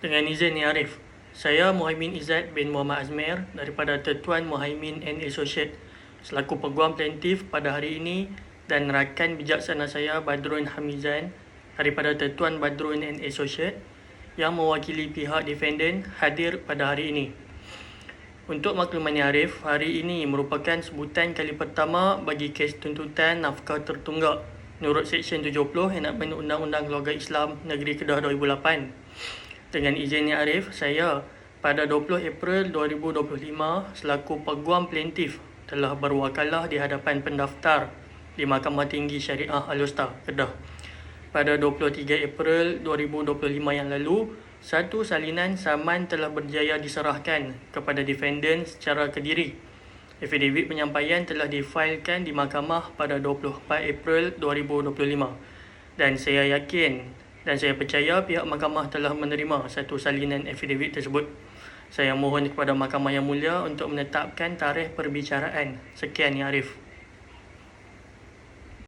Dengan izin Ni Arif, saya Muhaimin Izzat bin Muhammad Azmir daripada Tertuan Muhaimin and Associate selaku peguam plaintiff pada hari ini dan rakan bijaksana saya Badrun Hamizan daripada Tertuan Badrun and Associate yang mewakili pihak defendant hadir pada hari ini. Untuk makluman Arif, hari ini merupakan sebutan kali pertama bagi kes tuntutan nafkah tertunggak menurut Seksyen 70 Enakmen Undang-Undang Keluarga Islam Negeri Kedah 2008. Dengan izin Ni Arif, saya pada 20 April 2025 selaku peguam plaintiff telah berwakalah di hadapan pendaftar di Mahkamah Tinggi Syariah Al-Usta, Kedah. Pada 23 April 2025 yang lalu, satu salinan saman telah berjaya diserahkan kepada defendant secara kediri. Affidavit penyampaian telah difailkan di mahkamah pada 24 April 2025 dan saya yakin dan saya percaya pihak mahkamah telah menerima satu salinan affidavit tersebut. Saya mohon kepada mahkamah yang mulia untuk menetapkan tarikh perbicaraan. Sekian Arif.